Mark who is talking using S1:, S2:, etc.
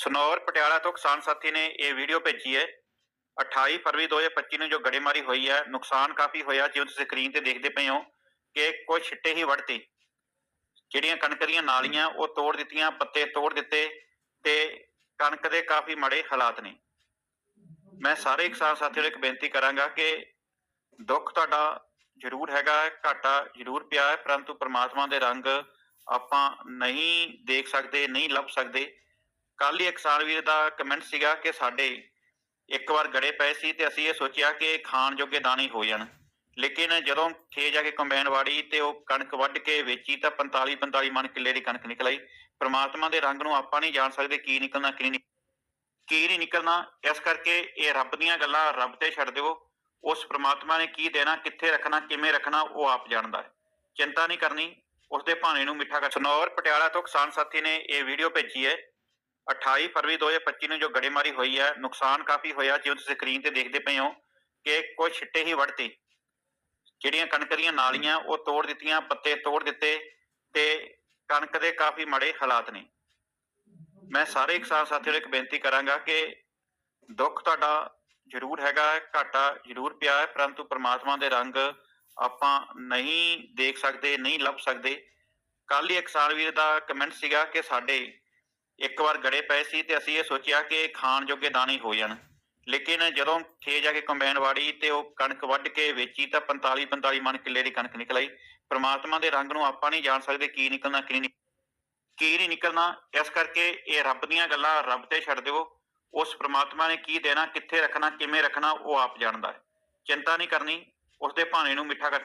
S1: ਸਨੌਰ, ਪਟਿਆਲਾ ਤੋਂ ਕਿਸਾਨ ਸਾਥੀ ਨੇ ਇਹ ਵੀਡੀਓ ਭੇਜੀ ਹੈ। 28 ਫਰਵਰੀ 2025 ਨੂੰ ਜੋ ਗੜੇਮਾਰੀ ਹੋਈ ਹੈ, ਨੁਕਸਾਨ ਕਾਫੀ ਹੋਇਆ, ਜਿਵੇਂ ਤੁਸੀਂ ਸਕਰੀਨ ਤੇ ਦੇਖਦੇ ਪਏ ਹੋ ਕਿ ਕੁਝ ਛਿੱਟੇ ਹੀ ਵੜਤੇ ਜਿਹੜੀਆਂ ਕਣਕ ਦੀਆਂ ਨਾਲੀਆਂ, ਉਹ ਤੋੜ ਦਿੱਤੀਆਂ, ਪੱਤੇ ਤੋੜ ਦਿੱਤੇ ਤੇ ਕਣਕ ਦੇ ਕਾਫੀ ਮਾੜੇ ਹਾਲਾਤ ਨੇ। ਮੈਂ ਸਾਰੇ ਕਿਸਾਨ ਸਾਥੀਆਂ ਨੂੰ ਇੱਕ ਬੇਨਤੀ ਕਰਾਂਗਾ ਕਿ ਦੁੱਖ ਤੁਹਾਡਾ ਜ਼ਰੂਰ ਹੈਗਾ, ਘਾਟਾ ਜ਼ਰੂਰ ਪਿਆ ਹੈ, ਪਰੰਤੂ ਪ੍ਰਮਾਤਮਾ ਦੇ ਰੰਗ ਆਪਾਂ ਨਹੀਂ ਦੇਖ ਸਕਦੇ, ਨਹੀਂ ਲੱਭ ਸਕਦੇ। ਕੱਲ ਹੀ ਇੱਕ ਕਿਸਾਨ ਵੀਰ ਦਾ ਕਮੈਂਟ ਸੀਗਾ ਕਿ ਸਾਡੇ ਇੱਕ ਵਾਰ ਗੜੇ ਪਏ ਸੀ ਤੇ ਅਸੀਂ ਇਹ ਸੋਚਿਆ ਕਿ ਖਾਣ ਜੋਗੇ ਦਾਣੇ ਹੋ ਜਾਣ। ਲੇਕਿਨ ਜਦੋਂ ਖੇ ਜਾ ਕੇ ਕੰਬਾਈਨ ਵਾੜੀ ਤੇ ਉਹ ਕਣਕ ਵੱਢ ਕੇ ਵੇਚੀ ਤਾਂ 45 45 ਮਣ ਕਿੱਲੇ ਦੀ ਕਣਕ ਨਿਕਲ ਆਈ। ਪ੍ਰਮਾਤਮਾ ਦੇ ਰੰਗ ਨੂੰ ਆਪਾਂ ਨਹੀਂ ਜਾਣ ਸਕਦੇ ਕੀ ਨਿਕਲਣਾ, ਕੀ ਨਹੀਂ ਕੀ ਨਹੀਂ ਨਿਕਲਣਾ। ਇਸ ਕਰਕੇ ਇਹ ਰੱਬ ਦੀਆਂ ਗੱਲਾਂ ਰੱਬ ਤੇ ਛੱਡ ਦਿਓ। ਉਸ ਪ੍ਰਮਾਤਮਾ ਨੇ ਕੀ ਦੇਣਾ, ਕਿੱਥੇ ਰੱਖਣਾ, ਕਿਵੇਂ ਰੱਖਣਾ, ਉਹ ਆਪ ਜਾਣਦਾ। ਹੈ ਚਿੰਤਾ ਨਹੀਂ ਕਰਨੀ। ਉਸ ਦੇ ਭਾਣੇ ਨੂੰ ਮਿੱਠਾ ਕਰ। ਸਨੌਰ ਪਟਿਆਲਾ ਤੋਂ ਕਿਸਾਨ ਸਾਥੀ ਨੇ ਇਹ ਵੀਡੀਓ ਭੇਜੀ ਹੈ। 28 ਫਰਵਰੀ 2025 ਨੂੰ ਜੋ ਗੜੇਮਾਰੀ ਹੋਈ ਹੈ, ਨੁਕਸਾਨ ਕਾਫੀ ਹੋਇਆ, ਜਿਵੇਂ ਤੁਸੀਂ ਸਕਰੀਨ ਤੇ ਦੇਖਦੇ ਪਏ ਹੋ ਕਿ ਕੁਝ ਛਿੱਟੇ ਹੀ ਵੜਤੇ ਜਿਹੜੀਆਂ ਕਣਕ ਦੀਆਂ ਨਾਲੀਆਂ, ਉਹ ਤੋੜ ਦਿੱਤੀਆਂ, ਪੱਤੇ ਤੋੜ ਦਿੱਤੇ ਤੇ ਕਣਕ ਦੇ ਕਾਫੀ ਮਾੜੇ ਹਾਲਾਤ ਨੇ। ਮੈਂ ਸਾਰੇ ਕਿਸਾਨ ਸਾਥੀਆਂ ਨੂੰ ਇੱਕ ਬੇਨਤੀ ਕਰਾਂਗਾ ਕਿ ਦੁੱਖ ਤੁਹਾਡਾ ਜ਼ਰੂਰ ਹੈਗਾ, ਘਾਟਾ ਜ਼ਰੂਰ ਪਿਆ ਹੈ, ਪਰੰਤੂ ਪ੍ਰਮਾਤਮਾ ਦੇ ਰੰਗ ਆਪਾਂ ਨਹੀਂ ਦੇਖ ਸਕਦੇ, ਨਹੀਂ ਲੱਭ ਸਕਦੇ। ਕੱਲ ਹੀ ਇੱਕ ਕਿਸਾਨ ਵੀਰ ਦਾ ਕਮੈਂਟ ਸੀਗਾ ਕਿ ਸਾਡੇ ਇੱਕ ਵਾਰ ਗੜੇ ਪਏ ਸੀ ਤੇ ਅਸੀਂ ਇਹ ਸੋਚਿਆ ਕਿ ਖਾਣ ਜੋਗੇ ਦਾਣੇ ਹੋ ਜਾਣ। ਲੇਕਿਨ ਜਦੋਂ ਖੇ ਜਾ ਕੇ ਕੰਬਾਈਨ ਵਾੜੀ ਤੇ ਉਹ ਕਣਕ ਵੱਢ ਕੇ ਵੇਚੀ ਤਾਂ 45 45 ਮਣ ਕਿੱਲੇ ਦੀ ਕਣਕ ਨਿਕਲ ਆਈ। ਪ੍ਰਮਾਤਮਾ ਦੇ ਰੰਗ ਨੂੰ ਆਪਾਂ ਨਹੀਂ ਜਾਣ ਸਕਦੇ ਕੀ ਨਿਕਲਣਾ, ਕੀ ਨਹੀਂ ਕੀ ਨਹੀਂ ਨਿਕਲਣਾ। ਇਸ ਕਰਕੇ ਇਹ ਰੱਬ ਦੀਆਂ ਗੱਲਾਂ ਰੱਬ ਤੇ ਛੱਡ ਦਿਓ। ਉਸ ਪ੍ਰਮਾਤਮਾ ਨੇ ਕੀ ਦੇਣਾ, ਕਿੱਥੇ ਰੱਖਣਾ, ਕਿਵੇਂ ਰੱਖਣਾ, ਉਹ ਆਪ ਜਾਣਦਾ ਹੈ। ਚਿੰਤਾ ਨਹੀਂ ਕਰਨੀ। ਉਸ ਦੇ ਭਾਣੇ ਨੂੰ ਮਿੱਠਾ ਕਰ